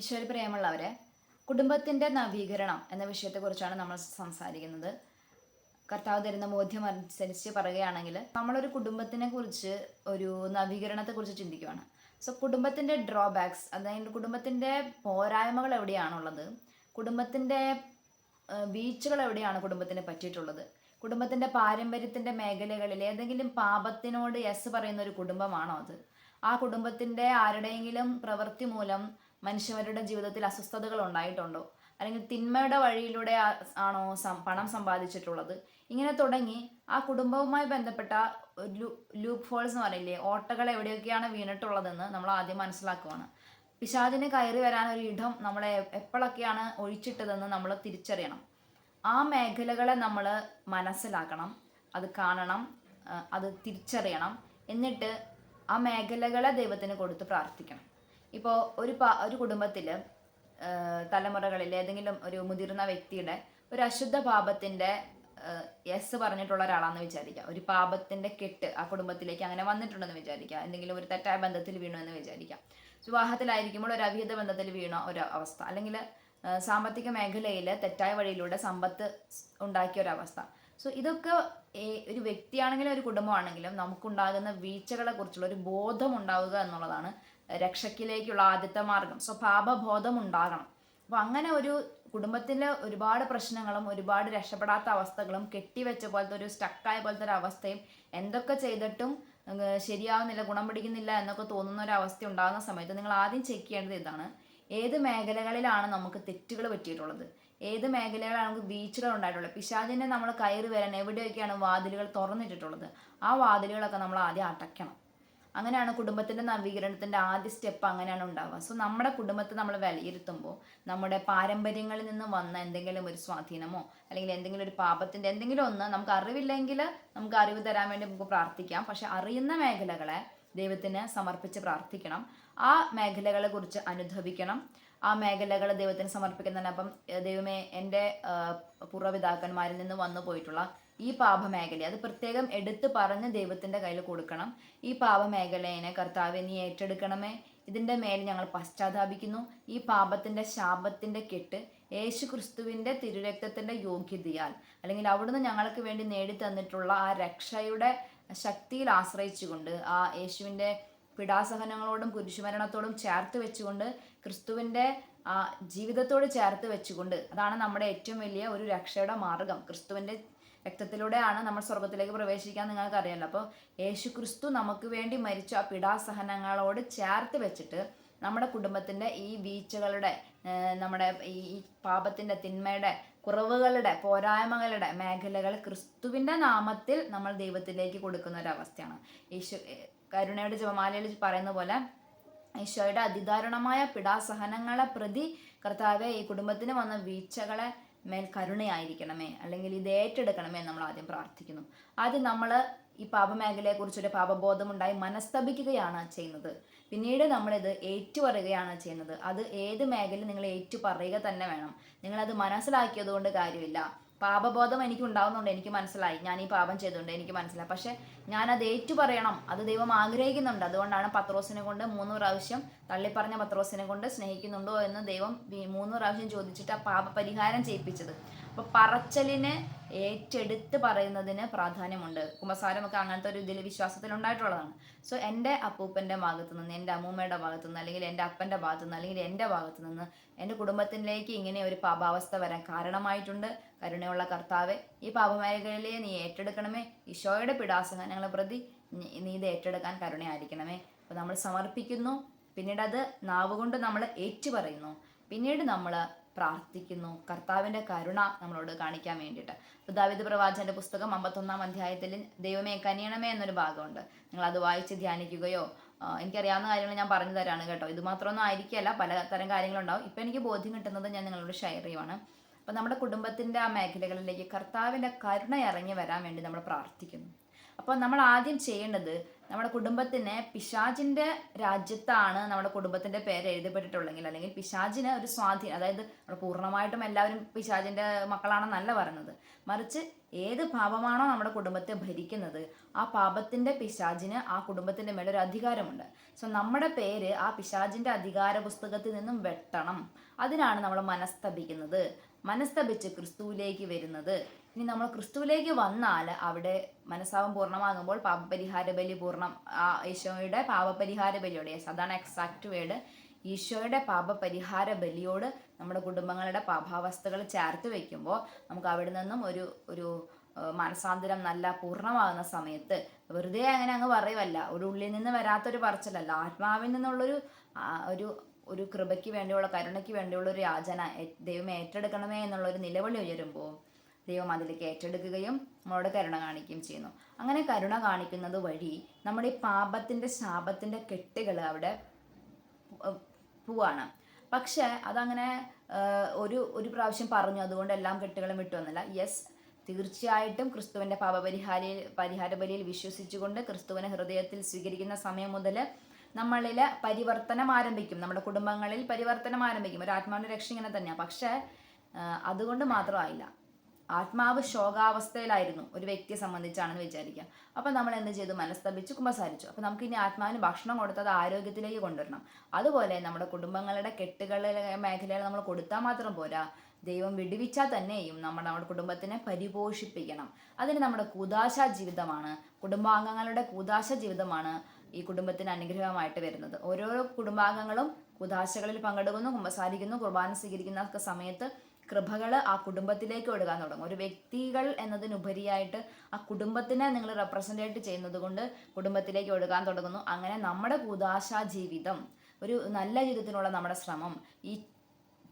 ഈശ്വര പ്രേമുള്ളവരെ കുടുംബത്തിന്റെ നവീകരണം എന്ന വിഷയത്തെക്കുറിച്ചാണ് നമ്മൾ സംസാരിക്കുന്നത്. കർത്താവ് തരുന്ന ബോധ്യം അനുസരിച്ച് പറയുകയാണെങ്കിൽ നമ്മളൊരു കുടുംബത്തിനെ കുറിച്ച് ഒരു നവീകരണത്തെക്കുറിച്ച് ചിന്തിക്കുകയാണ് സോ കുടുംബത്തിന്റെ ഡ്രോബാക്സ് അതായത് കുടുംബത്തിന്റെ പോരായ്മകൾ എവിടെയാണുള്ളത്? കുടുംബത്തിന്റെ വീഴ്ചകൾ എവിടെയാണ് കുടുംബത്തിന് പറ്റിയിട്ടുള്ളത്? കുടുംബത്തിന്റെ പാരമ്പര്യത്തിന്റെ മേഖലകളിൽ ഏതെങ്കിലും പാപത്തിനോട് യെസ് പറയുന്ന ഒരു കുടുംബമാണോ അത്? ആ കുടുംബത്തിന്റെ ആരുടെയെങ്കിലും പ്രവൃത്തി മൂലം മനുഷ്യരുടെ ജീവിതത്തിൽ അസ്വസ്ഥതകൾ ഉണ്ടായിട്ടുണ്ടോ? അല്ലെങ്കിൽ തിന്മയുടെ വഴിയിലൂടെ ആണോ പണം സമ്പാദിച്ചിട്ടുള്ളത്? ഇങ്ങനെ തുടങ്ങി ആ കുടുംബവുമായി ബന്ധപ്പെട്ട ലൂപ്പ് ഹോൾസ് എന്ന് പറയില്ലേ ഓട്ടകൾ എവിടെയൊക്കെയാണ് വീണിട്ടുള്ളതെന്ന് നമ്മൾ ആദ്യം മനസ്സിലാക്കുവാണ്. പിശാദിന് കയറി വരാൻ ഒരു ഇടം നമ്മളെ എപ്പോഴൊക്കെയാണ് ഒഴിച്ചിട്ടതെന്ന് നമ്മൾ തിരിച്ചറിയണം. ആ മേഖലകളെ നമ്മൾ മനസ്സിലാക്കണം അത് കാണണം അത് തിരിച്ചറിയണം. എന്നിട്ട് ആ മേഖലകളെ ദൈവത്തിന് കൊടുത്ത് പ്രാർത്ഥിക്കണം. ഇപ്പോൾ ഒരു പാ ഒരു കുടുംബത്തിൽ തലമുറകളിൽ ഏതെങ്കിലും ഒരു മുതിർന്ന വ്യക്തിയുടെ ഒരു അശുദ്ധ പാപത്തിന്റെ യെസ് പറഞ്ഞിട്ടുള്ള ഒരാളാണെന്ന് വിചാരിക്കുക ഒരു പാപത്തിന്റെ കെട്ട് ആ കുടുംബത്തിലേക്ക് അങ്ങനെ വന്നിട്ടുണ്ടെന്ന് വിചാരിക്കുക എന്തെങ്കിലും ഒരു തെറ്റായ ബന്ധത്തിൽ വീണു എന്ന് വിചാരിക്കാം. വിവാഹത്തിലായിരിക്കുമ്പോൾ ഒരു അവിഹിത ബന്ധത്തിൽ വീണ ഒരു അവസ്ഥ. അല്ലെങ്കിൽ സാമ്പത്തിക മേഖലയിൽ തെറ്റായ വഴിയിലൂടെ സമ്പത്ത് ഉണ്ടാക്കിയ ഒരു അവസ്ഥ. സോ ഇതൊക്കെ ഒരു വ്യക്തിയാണെങ്കിലും ഒരു കുടുംബമാണെങ്കിലും നമുക്കുണ്ടാകുന്ന വീഴ്ചകളെ കുറിച്ചുള്ള ഒരു ബോധം ഉണ്ടാവുക എന്നുള്ളതാണ് രക്ഷയ്ക്കിലേക്കുള്ള ആദ്യത്തെ മാർഗം. സോ പാപബോധം ഉണ്ടാകണം അപ്പോൾ അങ്ങനെ ഒരു കുടുംബത്തിലെ ഒരുപാട് പ്രശ്നങ്ങളും ഒരുപാട് രക്ഷപ്പെടാത്ത അവസ്ഥകളും കെട്ടിവെച്ച പോലത്തെ ഒരു സ്റ്റക്കായ പോലത്തെ ഒരു അവസ്ഥയും എന്തൊക്കെ ചെയ്തിട്ടും ശരിയാവുന്നില്ല ഗുണം പിടിക്കുന്നില്ല എന്നൊക്കെ തോന്നുന്ന ഒരു അവസ്ഥ ഉണ്ടാകുന്ന സമയത്ത് നിങ്ങൾ ആദ്യം ചെക്ക് ചെയ്യേണ്ടത് ഇതാണ്. ഏത് മേഖലകളിലാണ് നമുക്ക് തെറ്റുകൾ പറ്റിയിട്ടുള്ളത്? ഏത് മേഖലകളാണ് നമുക്ക് വീഴ്ചകൾ ഉണ്ടായിട്ടുള്ളത്? പിശാചിനെ നമ്മൾ കയറി വരാൻ എവിടെയൊക്കെയാണ് വാതിലുകൾ തുറന്നിട്ടിട്ടുള്ളത്? ആ വാതിലുകളൊക്കെ നമ്മൾ ആദ്യം അടയ്ക്കണം. അങ്ങനെയാണ് കുടുംബത്തിന്റെ നവീകരണത്തിന്റെ ആദ്യ സ്റ്റെപ്പ് അങ്ങനെയാണ് ഉണ്ടാവുക. സോ നമ്മുടെ കുടുംബത്തെ നമ്മൾ വിലയിരുത്തുമ്പോൾ നമ്മുടെ പാരമ്പര്യങ്ങളിൽ നിന്ന് വന്ന എന്തെങ്കിലും ഒരു സ്വാധീനമോ അല്ലെങ്കിൽ എന്തെങ്കിലും ഒരു പാപത്തിന്റെ എന്തെങ്കിലും ഒന്ന് നമുക്ക് അറിവില്ലെങ്കിൽ നമുക്ക് അറിവ് തരാൻ വേണ്ടി നമുക്ക് പ്രാർത്ഥിക്കാം. പക്ഷെ അറിയുന്ന മേഖലകളെ ദൈവത്തിന് സമർപ്പിച്ച് പ്രാർത്ഥിക്കണം. ആ മേഖലകളെ കുറിച്ച് അനുഭവിക്കണം. ആ മേഖലകൾ ദൈവത്തിന് സമർപ്പിക്കുന്നതിന് അപ്പം ദൈവമേ എന്റെ പൂർവപിതാക്കന്മാരിൽ നിന്ന് വന്നു പോയിട്ടുള്ള ഈ പാപമേഖല അത് പ്രത്യേകം എടുത്തു പറഞ്ഞ് ദൈവത്തിന്റെ കയ്യിൽ കൊടുക്കണം. ഈ പാപമേഖലയെ കർത്താവെ നീ ഏറ്റെടുക്കണമേ. ഇതിന്റെ മേൽ ഞങ്ങൾ പശ്ചാത്താപിക്കുന്നു. ഈ പാപത്തിന്റെ ശാപത്തിന്റെ കെട്ട് യേശു ക്രിസ്തുവിന്റെ തിരുരക്തത്തിന്റെ യോഗ്യതയാൽ അല്ലെങ്കിൽ അവിടുന്ന് ഞങ്ങൾക്ക് വേണ്ടി നേടി തന്നിട്ടുള്ള ആ രക്ഷയുടെ ശക്തിയിൽ ആശ്രയിച്ചുകൊണ്ട് ആ യേശുവിന്റെ പിടാസഹനങ്ങളോടും കുരിശുമരണത്തോടും ചേർത്ത് വെച്ചുകൊണ്ട് ക്രിസ്തുവിന്റെ ആ ജീവിതത്തോട് ചേർത്ത് വെച്ചുകൊണ്ട് അതാണ് നമ്മുടെ ഏറ്റവും വലിയ ഒരു രക്ഷയുടെ മാർഗം. ക്രിസ്തുവിന്റെ രക്തത്തിലൂടെയാണ് നമ്മൾ സ്വർഗത്തിലേക്ക് പ്രവേശിക്കാൻ നിങ്ങൾക്ക് അറിയാലോ അപ്പോൾ യേശു ക്രിസ്തു നമുക്ക് വേണ്ടി മരിച്ച ആ പിടാസഹനങ്ങളോട് ചേർത്ത് വെച്ചിട്ട് നമ്മുടെ കുടുംബത്തിന്റെ ഈ വീഴ്ചകളുടെ നമ്മുടെ ഈ പാപത്തിന്റെ തിന്മയുടെ കുറവുകളുടെ പോരായ്മകളുടെ മേഖലകൾ ക്രിസ്തുവിന്റെ നാമത്തിൽ നമ്മൾ ദൈവത്തിലേക്ക് കൊടുക്കുന്ന ഒരവസ്ഥയാണ് യേശു കരുണയുടെ ജപമാലയിൽ പറയുന്ന പോലെ ഈശോയുടെ അതിദാരുണമായ പിടാസഹനങ്ങളെ പ്രതി കർത്താവെ ഈ കുടുംബത്തിന് വന്ന വീഴ്ചകളെ മേൽ കരുണയായിരിക്കണമേ അല്ലെങ്കിൽ ഇത് ഏറ്റെടുക്കണമേ നമ്മൾ ആദ്യം പ്രാർത്ഥിക്കുന്നു. ആദ്യം നമ്മൾ ഈ പാപമേഖലയെക്കുറിച്ചൊരു പാപബോധമുണ്ടായി മനസ്തപിക്കുകയാണ് ചെയ്യുന്നത്. പിന്നീട് നമ്മളിത് ഏറ്റുപറയുകയാണ് ചെയ്യുന്നത്. അത് ഏത് മേഖലയിൽ നിങ്ങൾ ഏറ്റുപറയുക തന്നെ വേണം. നിങ്ങളത് മനസ്സിലാക്കിയത് കൊണ്ട് കാര്യമില്ല. പാപബോധം എനിക്ക് ഉണ്ടാവുന്നുണ്ട് എനിക്ക് മനസ്സിലായി. ഞാൻ ഈ പാപം ചെയ്തുകൊണ്ട് എനിക്ക് മനസ്സിലായി. പക്ഷെ ഞാൻ അത് ഏറ്റു പറയണം അത് ദൈവം ആഗ്രഹിക്കുന്നുണ്ട്. അതുകൊണ്ടാണ് പത്രോസിനെ കൊണ്ട് മൂന്ന് പ്രാവശ്യം തള്ളിപ്പറഞ്ഞ പത്രോസിനെ കൊണ്ട് സ്നേഹിക്കുന്നുണ്ടോ എന്ന് ദൈവം മൂന്ന് പ്രാവശ്യം ചോദിച്ചിട്ട് ആ പാപ പരിഹാരം ചെയ്യിപ്പിച്ചത്. അപ്പോൾ പറച്ചലിന് ഏറ്റെടുത്ത് പറയുന്നതിന് പ്രാധാന്യമുണ്ട്. കുമ്പസാരമൊക്കെ അങ്ങനത്തെ ഒരു ഇതിൽ വിശ്വാസത്തിൽ ഉണ്ടായിട്ടുള്ളതാണ് സോ എന്റെ അപ്പൂപ്പന്റെ ഭാഗത്തു നിന്ന് എന്റെ അമ്മൂമ്മയുടെ ഭാഗത്തു നിന്ന് അല്ലെങ്കിൽ എന്റെ അപ്പന്റെ ഭാഗത്തു നിന്ന് അല്ലെങ്കിൽ എന്റെ ഭാഗത്തു നിന്ന് എന്റെ കുടുംബത്തിലേക്ക് ഇങ്ങനെ ഒരു പാപാവസ്ഥ വരാൻ കാരണമായിട്ടുണ്ട്. കരുണയുള്ള കർത്താവെ ഈ പാപമേഖലയെ നീ ഏറ്റെടുക്കണമേ. ഈശോയുടെ പിടാസഹനങ്ങളെ പ്രതി നീ- ഇത് ഏറ്റെടുക്കാൻ കരുണയായിരിക്കണമേ. അപ്പോൾ നമ്മൾ സമർപ്പിക്കുന്നു. പിന്നീട് അത് നാവുകൊണ്ട് നമ്മൾ ഏറ്റുപറയുന്നു. പിന്നീട് നമ്മൾ പ്രാർത്ഥിക്കുന്നു. കർത്താവിന്റെ കരുണ നമ്മളോട് കാണിക്കാൻ വേണ്ടിയിട്ട്. അപ്പോൾ ദാവിദ് പ്രവാചന്റെ പുസ്തകം അമ്പത്തൊന്നാം അധ്യായത്തിൽ ദൈവമേ കനിയണമേ എന്നൊരു ഭാഗമുണ്ട്. നിങ്ങൾ അത് വായിച്ച് ധ്യാനിക്കുകയോ എനിക്കറിയാവുന്ന കാര്യങ്ങൾ ഞാൻ പറഞ്ഞു തരാണ് കേട്ടോ. ഇത് മാത്രമൊന്നും ആയിരിക്കില്ല പലതരം കാര്യങ്ങളുണ്ടാവും. ഇപ്പം എനിക്ക് ബോധ്യം കിട്ടുന്നത് ഞാൻ നിങ്ങളോട് ഷെയർ ചെയ്യുവാണ്. അപ്പം നമ്മുടെ കുടുംബത്തിന്റെ ആ മേഖലകളിലേക്ക് കർത്താവിന്റെ കരുണ ഇറങ്ങി വരാൻ വേണ്ടി നമ്മൾ പ്രാർത്ഥിക്കുന്നു. അപ്പോൾ നമ്മൾ ആദ്യം ചെയ്യേണ്ടത് നമ്മുടെ കുടുംബത്തിന് പിശാചിന്റെ രാജ്യത്താണ് നമ്മുടെ കുടുംബത്തിന്റെ പേര് എഴുതപ്പെട്ടിട്ടുള്ളെങ്കിൽ അല്ലെങ്കിൽ പിശാചിന് ഒരു സ്വാധീനം അതായത് നമ്മൾ പൂർണമായിട്ടും എല്ലാവരും പിശാചിന്റെ മക്കളാണെന്നല്ല പറയുന്നത്. മറിച്ച് ഏത് പാപമാണോ നമ്മുടെ കുടുംബത്തെ ഭരിക്കുന്നത് ആ പാപത്തിന്റെ പിശാചിന് ആ കുടുംബത്തിന്റെ മേലെ ഒരു അധികാരമുണ്ട്. സോ നമ്മുടെ പേര് ആ പിശാചിന്റെ അധികാര പുസ്തകത്തിൽ നിന്നും വെട്ടണം. അതിനാണ് നമ്മൾ മനസ്തപിക്കുന്നത്. മനസ്തപിച്ച് ക്രിസ്തുവിലേക്ക് വരുന്നത്. ഇനി നമ്മൾ ക്രിസ്തുവിലേക്ക് വന്നാൽ അവിടെ മനസ്സാവം പൂർണമാകുമ്പോൾ പാപപരിഹാര ബലി പൂർണം ആ ഈശോയുടെ പാപപരിഹാര ബലിയോട് അതാണ് എക്സാക്ട് വേർഡ് ഈശോയുടെ പാപപരിഹാര ബലിയോട് നമ്മുടെ കുടുംബങ്ങളുടെ പാപാവസ്ഥകൾ ചേർത്ത് വെക്കുമ്പോൾ നമുക്ക് അവിടെ നിന്നും ഒരു ഒരു മനസാന്തരം നല്ല പൂർണമാകുന്ന സമയത്ത് വെറുതെ അങ്ങനെ അങ്ങ് പറയുമല്ല ഒരു ഉള്ളിൽ നിന്ന് വരാത്തൊരു പറച്ചിലല്ല. ആത്മാവിൽ നിന്നുള്ളൊരു ഒരു ഒരു കൃപയ്ക്ക് വേണ്ടിയുള്ള കരുണയ്ക്ക് വേണ്ടിയുള്ള ഒരു യാചന ദൈവം ഏറ്റെടുക്കണമേ എന്നുള്ള ഒരു നിലവിളി ഉയരുമ്പോൾ ദൈവം അതിലേക്ക് ഏറ്റെടുക്കുകയും നമ്മളോട് കരുണ കാണിക്കുകയും ചെയ്യുന്നു. അങ്ങനെ കരുണ കാണിക്കുന്നത് വഴി നമ്മുടെ ഈ പാപത്തിന്റെ ശാപത്തിന്റെ കെട്ടുകൾ അവിടെ പോവാണ്. പക്ഷെ അതങ്ങനെ ഒരു ഒരു പ്രാവശ്യം പറഞ്ഞു. അതുകൊണ്ട് എല്ലാം കെട്ടുകളും വിട്ടു വന്നില്ല. യെസ് തീർച്ചയായിട്ടും ക്രിസ്തുവിന്റെ പാപപരിഹാര പരിഹാര ബലിയിൽ വിശ്വസിച്ചുകൊണ്ട് ക്രിസ്തുവിനെ ഹൃദയത്തിൽ സ്വീകരിക്കുന്ന സമയം മുതൽ നമ്മളിൽ പരിവർത്തനം ആരംഭിക്കും. നമ്മുടെ കുടുംബങ്ങളിൽ പരിവർത്തനം ആരംഭിക്കും. ഒരു ആത്മാവിന്റെ രക്ഷ ഇങ്ങനെ തന്നെയാണ് പക്ഷേ അതുകൊണ്ട് മാത്രമായില്ല. ആത്മാവ് ശോകാവസ്ഥയിലായിരുന്നു ഒരു വ്യക്തിയെ സംബന്ധിച്ചാണെന്ന് വിചാരിക്കാം. അപ്പം നമ്മൾ എന്ത് ചെയ്തു? മനസ്തപിച്ച് കുമ്പസാരിച്ചു. അപ്പം നമുക്ക് ഇനി ആത്മാവിന് ഭക്ഷണം കൊടുത്തത് ആരോഗ്യത്തിലേക്ക് കൊണ്ടുവരണം. അതുപോലെ നമ്മുടെ കുടുംബങ്ങളുടെ കെട്ടുകളിലെ മേഖലകൾ നമ്മൾ കൊടുത്താൽ മാത്രം പോരാ. ദൈവം വിടുവിച്ചാൽ തന്നെയും നമ്മൾ നമ്മുടെ കുടുംബത്തിനെ പരിപോഷിപ്പിക്കണം. അതിന് നമ്മുടെ കൂതാശ ജീവിതമാണ്. കുടുംബാംഗങ്ങളുടെ കൂതാശ ജീവിതമാണ് ഈ കുടുംബത്തിന് അനുഗ്രഹമായിട്ട് വരുന്നത്. ഓരോ കുടുംബാംഗങ്ങളും കുതാശകളിൽ പങ്കെടുക്കുന്നു കുമ്പസാരിക്കുന്നു കുർബാന സ്വീകരിക്കുന്ന സമയത്ത് കൃപകൾ ആ കുടുംബത്തിലേക്ക് ഒഴുകാൻ തുടങ്ങും. ഒരു വ്യക്തികൾ എന്നതിനുപരിയായിട്ട് ആ കുടുംബത്തിനെ നിങ്ങൾ റെപ്രസെന്റേറ്റ് ചെയ്യുന്നത് കൊണ്ട് കുടുംബത്തിലേക്ക് ഒഴുകാൻ തുടങ്ങുന്നു. അങ്ങനെ നമ്മുടെ കൂതാശാ ജീവിതം ഒരു നല്ല ജീവിതത്തിനുള്ള നമ്മുടെ ശ്രമം ഈ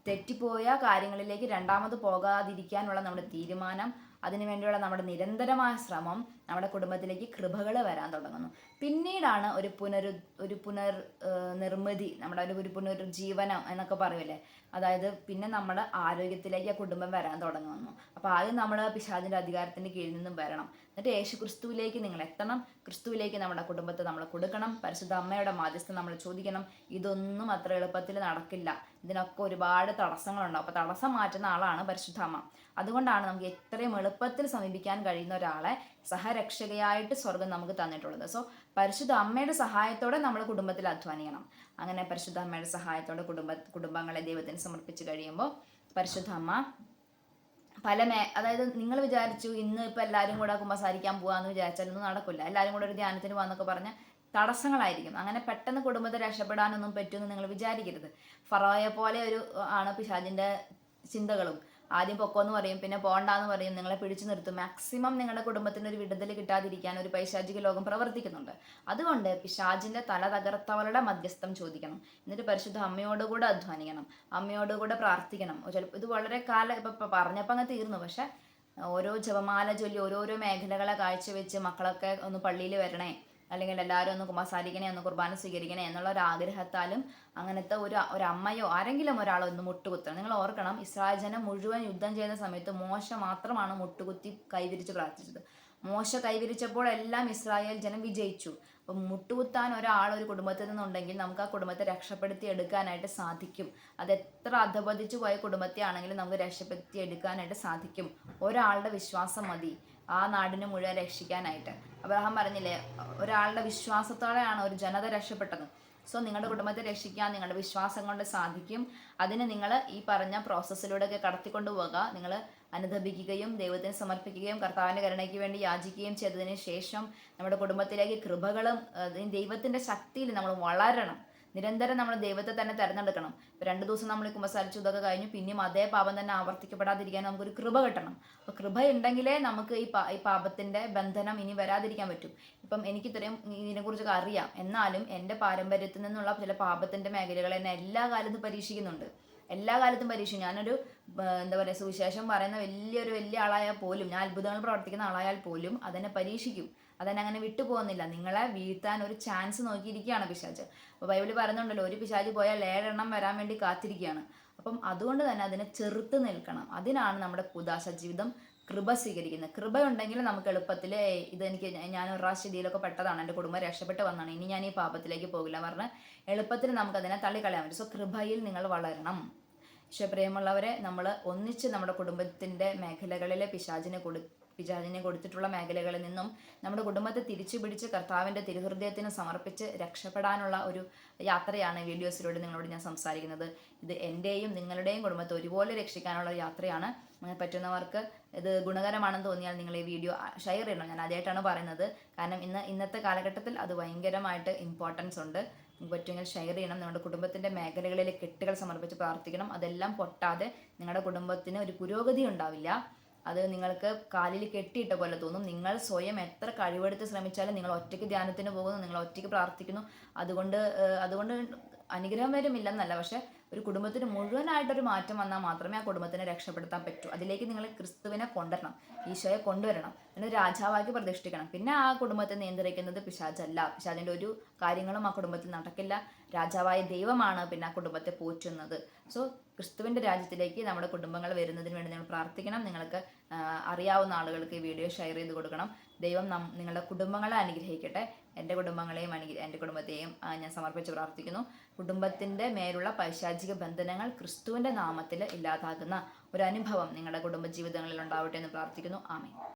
തെറ്റിപ്പോയ കാര്യങ്ങളിലേക്ക് രണ്ടാമത് പോകാതിരിക്കാനുള്ള നമ്മുടെ തീരുമാനം അതിനുവേണ്ടിയുള്ള നമ്മുടെ നിരന്തരമായ ശ്രമം നമ്മുടെ കുടുംബത്തിലേക്ക് കൃപകൾ വരാൻ തുടങ്ങുന്നു. പിന്നീടാണ് ഒരു പുനരു ഒരു പുനർ നിർമ്മിതി നമ്മുടെ ഒരു പുനരുജ്ജീവനം എന്നൊക്കെ പറയൂലേ? അതായത് പിന്നെ നമ്മുടെ ആരോഗ്യത്തിലേക്ക് ആ കുടുംബം വരാൻ തുടങ്ങുന്നു. അപ്പോൾ ആദ്യം നമ്മൾ പിശാദിന്റെ അധികാരത്തിന്റെ കീഴിൽ നിന്നും വരണം. എന്നിട്ട് യേശു ക്രിസ്തുവിലേക്ക് നിങ്ങൾ എത്തണം. ക്രിസ്തുവിലേക്ക് നമ്മുടെ കുടുംബത്തെ നമ്മൾ കൊടുക്കണം. പരിശുദ്ധ അമ്മയുടെ മാധ്യസ്ഥം നമ്മൾ ചോദിക്കണം. ഇതൊന്നും അത്ര എളുപ്പത്തിൽ നടക്കില്ല. ഇതിനൊക്കെ ഒരുപാട് തടസ്സങ്ങളുണ്ടാവും. അപ്പോൾ തടസ്സം മാറ്റുന്ന ആളാണ് പരിശുദ്ധ അമ്മ. അതുകൊണ്ടാണ് നമുക്ക് എത്രയും എളുപ്പത്തിൽ സമീപിക്കാൻ കഴിയുന്ന ഒരാളെ സഹരക്ഷകയായിട്ട് സ്വർഗം നമുക്ക് തന്നിട്ടുള്ളത്. സോ പരിശുദ്ധ അമ്മയുടെ സഹായത്തോടെ നമ്മൾ കുടുംബത്തിൽ അധ്വാനിക്കണം. അങ്ങനെ പരിശുദ്ധ അമ്മയുടെ സഹായത്തോടെ കുടുംബ കുടുംബങ്ങളെ ദൈവത്തിന് സമർപ്പിച്ച് കഴിയുമ്പോൾ പരിശുദ്ധ അമ്മ പല മേ അതായത് നിങ്ങൾ വിചാരിച്ചു ഇന്ന് ഇപ്പം എല്ലാവരും കൂടെ കുമ്പസാരിക്കാൻ പോകാമെന്ന് വിചാരിച്ചാലൊന്നും നടക്കില്ല എല്ലാവരും കൂടെ ഒരു ധ്യാനത്തിന് പോകാന്നൊക്കെ പറഞ്ഞ തടസ്സങ്ങളായിരിക്കും. അങ്ങനെ പെട്ടെന്ന് കുടുംബത്തെ രക്ഷപ്പെടാനൊന്നും പറ്റുമെന്ന് നിങ്ങൾ വിചാരിക്കരുത്. ഫറോയെ പോലെ ഒരു ആണ് പിശാജിന്റെ ചിന്തകളും. ആദ്യം പൊക്കോന്ന് പറയും പിന്നെ പോണ്ടാന്ന് പറയും നിങ്ങളെ പിടിച്ചു നിർത്തും. മാക്സിമം നിങ്ങളുടെ കുടുംബത്തിന് ഒരു വിടുതൽ കിട്ടാതിരിക്കാൻ ഒരു പൈശാചിക ലോകം പ്രവർത്തിക്കുന്നുണ്ട്. അതുകൊണ്ട് പിശാജിന്റെ തല തകർത്തവരുടെ മധ്യസ്ഥം ചോദിക്കണം. എന്നിട്ട് പരിശുദ്ധ അമ്മയോടുകൂടെ അധ്വാനിക്കണം. അമ്മയോടുകൂടെ പ്രാർത്ഥിക്കണം. ചിലപ്പോൾ ഇത് വളരെ കാലം ഇപ്പൊ പറഞ്ഞപ്പോൾ അങ്ങ് തീർന്നു. പക്ഷെ ഓരോ ജപമാല ചൊല്ലി ഓരോരോ മേഖലകളെ കാഴ്ചവെച്ച് മക്കളൊക്കെ ഒന്ന് പള്ളിയിൽ വരണേ. അല്ലെങ്കിൽ എല്ലാവരും ഒന്ന് കുമ്പസാരിക്കണേ ഒന്ന് കുർബാന സ്വീകരിക്കണേ എന്നുള്ള ഒരു ആഗ്രഹത്താലും അങ്ങനത്തെ ഒരു ഒരു അമ്മയോ ആരെങ്കിലും ഒരാളോ ഒന്ന് മുട്ടുകുത്തണം. നിങ്ങൾ ഓർക്കണം ഇസ്രായേൽ ജനം മുഴുവൻ യുദ്ധം ചെയ്യുന്ന സമയത്ത് മോശ മാത്രമാണ് മുട്ടുകുത്തി കൈവിരിച്ച് പ്രാർത്ഥിച്ചത്. മോശ കൈവിരിച്ചപ്പോൾ എല്ലാം ഇസ്രായേൽ ജനം വിജയിച്ചു. അപ്പം മുട്ടുകുത്താൻ ഒരാൾ ഒരു കുടുംബത്തിൽ നിന്നുണ്ടെങ്കിൽ നമുക്ക് ആ കുടുംബത്തെ രക്ഷപ്പെടുത്തി എടുക്കാനായിട്ട് സാധിക്കും. അത് എത്ര അധപതിച്ചു പോയ കുടുംബത്തെ ആണെങ്കിലും നമുക്ക് രക്ഷപ്പെടുത്തി എടുക്കാനായിട്ട് സാധിക്കും. ഒരാളുടെ വിശ്വാസം മതി. ആ നാടിനെ മുഴുവൻ രക്ഷിക്കാനായിട്ട്. അബ്രഹാം പറഞ്ഞില്ലേ ഒരാളുടെ വിശ്വാസത്തോടെയാണ് ഒരു ജനത രക്ഷപ്പെട്ടത്. സോ നിങ്ങളുടെ കുടുംബത്തെ രക്ഷിക്കാൻ നിങ്ങളുടെ വിശ്വാസം കൊണ്ട് സാധിക്കും. അതിന് നിങ്ങൾ ഈ പറഞ്ഞ പ്രോസസ്സിലൂടെയൊക്കെ കടത്തിക്കൊണ്ടു പോകുക നിങ്ങൾ അനുദപിക്കുകയും ദൈവത്തിന് സമർപ്പിക്കുകയും കർത്താവിന്റെ കരുണയ്ക്ക് വേണ്ടി യാചിക്കുകയും ചെയ്തതിന് ശേഷം നമ്മുടെ കുടുംബത്തിലേക്ക് കൃപകളും ദൈവത്തിന്റെ ശക്തിയിൽ നമ്മൾ വളരണം. നിരന്തരം നമ്മൾ ദൈവത്തെ തന്നെ തിരഞ്ഞെടുക്കണം. ഇപ്പൊ രണ്ടു ദിവസം നമ്മൾ കുമ്പസാരിച്ചു ഇതൊക്കെ കഴിഞ്ഞു പിന്നെയും അതേ പാപം തന്നെ ആവർത്തിക്കപ്പെടാതിരിക്കാൻ നമുക്കൊരു കൃപ കിട്ടണം. അപ്പൊ കൃപ ഉണ്ടെങ്കിലേ നമുക്ക് ഈ പാ ഈ പാപത്തിന്റെ ബന്ധനം ഇനി വരാതിരിക്കാൻ പറ്റും. ഇപ്പം എനിക്ക് ഇത്രയും ഇതിനെക്കുറിച്ചൊക്കെ അറിയാം. എന്നാലും എന്റെ പാരമ്പര്യത്തിൽ നിന്നുള്ള ചില പാപത്തിന്റെ മേഖലകൾ എന്നെ എല്ലാ കാലത്തും പരീക്ഷിക്കുന്നുണ്ട്. എല്ലാ കാലത്തും പരീക്ഷിക്കും ഞാനൊരു എന്താ പറയുക സുവിശേഷം പറയുന്ന വലിയൊരു വലിയ ആളായാൽ പോലും ഞാൻ അത്ഭുതങ്ങൾ പ്രവർത്തിക്കുന്ന ആളായാൽ പോലും അതെന്നെ പരീക്ഷിക്കും. അതെന്നെ അങ്ങനെ വിട്ടുപോകുന്നില്ല നിങ്ങളെ വീഴ്ത്താൻ ഒരു ചാൻസ് നോക്കിയിരിക്കുകയാണ് പിശാച് അപ്പോൾ ബൈബിളിൽ പറയുന്നുണ്ടല്ലോ ഒരു പിശാച് പോയാൽ ഏഴെണ്ണം വരാൻ വേണ്ടി കാത്തിരിക്കുകയാണ്. അപ്പം അതുകൊണ്ട് തന്നെ അതിനെ ചെറുത്ത് നിൽക്കണം. അതിനാണ് നമ്മുടെ കുദാശ ജീവിതം കൃപ സ്വീകരിക്കുന്നത് കൃപ ഉണ്ടെങ്കിൽ നമുക്ക് എളുപ്പത്തിൽ ഇതെനിക്ക് ഞാൻ ഒരു പ്രാവശ്യം പെട്ടതാണ്. എന്റെ കുടുംബം രക്ഷപ്പെട്ട് വന്നതാണ് ഇനി ഞാൻ ഈ പാപത്തിലേക്ക് പോകില്ല പറഞ്ഞ് എളുപ്പത്തിൽ നമുക്ക് അതിനെ തള്ളിക്കളയാൻ പറ്റും. സോ കൃപയിൽ നിങ്ങൾ വളരണം. ഈശോപ്രിയമുള്ളവരെ നമ്മൾ ഒന്നിച്ച് നമ്മുടെ കുടുംബത്തിന്റെ മേഖലകളിലെ പിശാചിനെ കൊടു പിശാചിനെ കൊടുത്തിട്ടുള്ള മേഖലകളിൽ നിന്നും നമ്മുടെ കുടുംബത്തെ തിരിച്ചു പിടിച്ച് കർത്താവിന്റെ തിരുഹൃദയത്തിന് സമർപ്പിച്ച് രക്ഷപ്പെടാനുള്ള ഒരു യാത്രയാണ് വീഡിയോസിലൂടെ നിങ്ങളോട് ഞാൻ സംസാരിക്കുന്നത്. ഇത് എന്റെയും നിങ്ങളുടെയും കുടുംബത്തെ ഒരുപോലെ രക്ഷിക്കാനുള്ള യാത്രയാണ്. അങ്ങനെ പറ്റുന്നവർക്ക് ഇത് ഗുണകരമാണെന്ന് തോന്നിയാൽ നിങ്ങൾ ഈ വീഡിയോ ഷെയർ ചെയ്യണം. ഞാൻ ആദ്യമായിട്ടാണ് പറയുന്നത്. കാരണം ഇന്ന് ഇന്നത്തെ കാലഘട്ടത്തിൽ അത് ഭയങ്കരമായിട്ട് ഇമ്പോർട്ടൻസ് ഉണ്ട്. പറ്റുമെങ്കിൽ ഷെയർ ചെയ്യണം. നിങ്ങളുടെ കുടുംബത്തിന്റെ മേഖലകളിലെ കെട്ടുകൾ സമർപ്പിച്ച് പ്രാർത്ഥിക്കണം. അതെല്ലാം പൊട്ടാതെ നിങ്ങളുടെ കുടുംബത്തിന് ഒരു പുരോഗതി ഉണ്ടാവില്ല. അത് നിങ്ങൾക്ക് കാലിൽ കെട്ടിയിട്ട പോലെ തോന്നും. നിങ്ങൾ സ്വയം എത്ര കഴിവെടുത്ത് ശ്രമിച്ചാലും നിങ്ങൾ ഒറ്റയ്ക്ക് ധ്യാനത്തിന് പോകുന്നു. നിങ്ങൾ ഒറ്റയ്ക്ക് പ്രാർത്ഥിക്കുന്നു. അതുകൊണ്ട് അതുകൊണ്ട് അനുഗ്രഹം വരുമില്ലെന്നല്ല. പക്ഷെ ഒരു കുടുംബത്തിന് മുഴുവനായിട്ടൊരു മാറ്റം വന്നാൽ മാത്രമേ ആ കുടുംബത്തിനെ രക്ഷപ്പെടുത്താൻ പറ്റൂ. അതിലേക്ക് നിങ്ങൾ ക്രിസ്തുവിനെ കൊണ്ടുവരണം. ഈശോയെ കൊണ്ടുവരണം. എന്നിട്ട് രാജാവാക്കി പ്രതിഷ്ഠിക്കണം. പിന്നെ ആ കുടുംബത്തെ നിയന്ത്രിക്കുന്നത് പിശാചല്ല. പിശാചിന്റെ ഒരു കാര്യങ്ങളും ആ കുടുംബത്തിൽ നടക്കില്ല. രാജാവായ ദൈവമാണ് പിന്നെ ആ കുടുംബത്തെ പോറ്റുന്നത്. സോ ക്രിസ്തുവിന്റെ രാജ്യത്തിലേക്ക് നമ്മുടെ കുടുംബങ്ങൾ വരുന്നതിന് വേണ്ടി നിങ്ങൾ പ്രാർത്ഥിക്കണം. നിങ്ങൾക്ക് അറിയാവുന്ന ആളുകൾക്ക് ഈ വീഡിയോ ഷെയർ ചെയ്ത് കൊടുക്കണം. ദൈവം നം നിങ്ങളുടെ കുടുംബങ്ങളെ അനുഗ്രഹിക്കട്ടെ. എന്റെ കുടുംബങ്ങളെയും അനുഗ്രഹ എന്റെ കുടുംബത്തെയും ഞാൻ സമർപ്പിച്ച് പ്രാർത്ഥിക്കുന്നു. കുടുംബത്തിന്റെ മേലുള്ള പൈശാചിക ബന്ധനങ്ങൾ ക്രിസ്തുവിന്റെ നാമത്തിൽ ഇല്ലാതാകുന്ന ഒരു അനുഭവം നിങ്ങളുടെ കുടുംബ ജീവിതങ്ങളിൽ ഉണ്ടാവട്ടെ എന്ന് പ്രാർത്ഥിക്കുന്നു. ആമേ